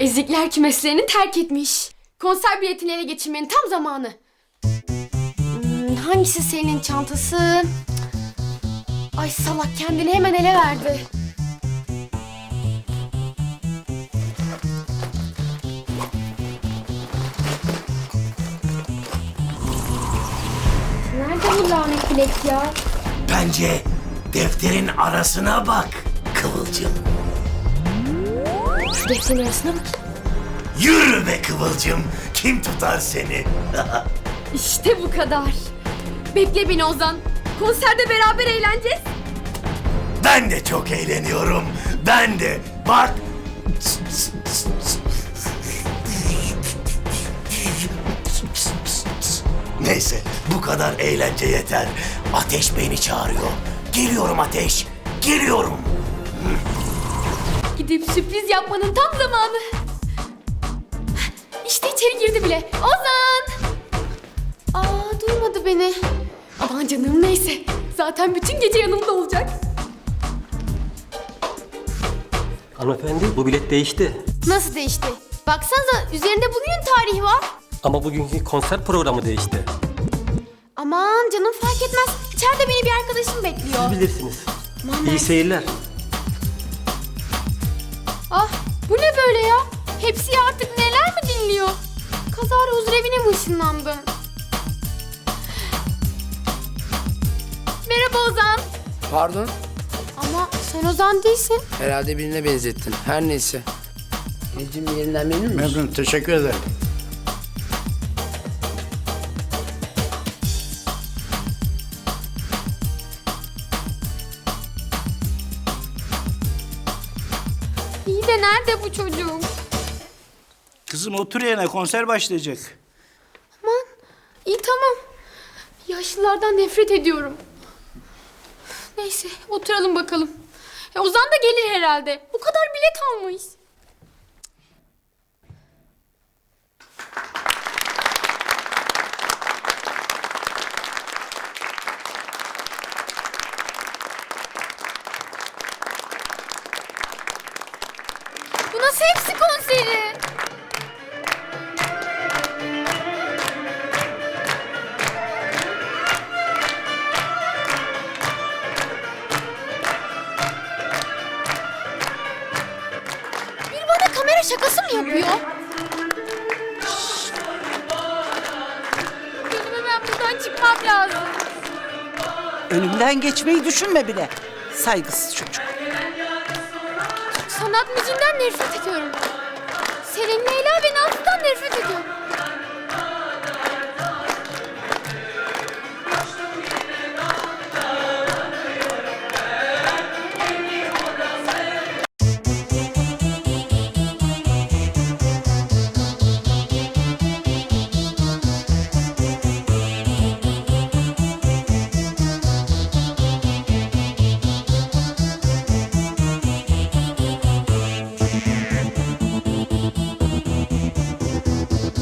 Ezikler kümeslerini terk etmiş. Konser biletini ele geçirmenin tam zamanı. Hmm, hangisi senin çantası? Ay salak kendini hemen ele verdi. Nerede bu lanet bilet ya? Bence defterin arasına bak Kıvılcım. Şu defterin arasına bak. Yürü be Kıvılcım. Kim tutar seni? İşte bu kadar. Bekle beni Ozan. Konserde beraber eğleneceğiz. Ben de çok eğleniyorum. Ben de. Bak. Neyse bu kadar eğlence yeter. Ateş beni çağırıyor. Geliyorum Ateş. Geliyorum. Gidip sürpriz yapmanın tam zamanı. İşte içeri girdi bile. Ozan! Aa duymadı beni. Aman canım neyse. Zaten bütün gece yanımda olacak. Hanımefendi bu bilet değişti. Nasıl değişti? Baksanıza üzerinde bugün tarihi var. Ama bugünkü konser programı değişti. Aman canım fark etmez. İçeride beni bir arkadaşım bekliyor. Bilirsiniz. Aman İyi ben- seyirler. Ah bu ne böyle ya? Hepsi ya artık neler mi dinliyor? Kazara huzur evine mi ışınlandım? Merhaba Ozan. Pardon? Ama sen Ozan değilsin. Herhalde birine benzettin. Her neyse. Elcim yerinden memnun musun? Memnun, teşekkür ederim. Nerede bu çocuk? Kızım otur yerine konser başlayacak. Aman iyi tamam. Yaşlılardan nefret ediyorum. Neyse oturalım bakalım. E, Ozan da gelir herhalde. Bu kadar bilet almış. Bu nasıl hepsi konseri? Bir bana kamera şakası mı yapıyor? Gözüme ben buradan çıkmam lazım. Önümden geçmeyi düşünme bile. Saygısız çocuk. Sanat müziğinden nefret ediyorum. Selin, Leyla ve Nazlı'dan nefret ediyorum.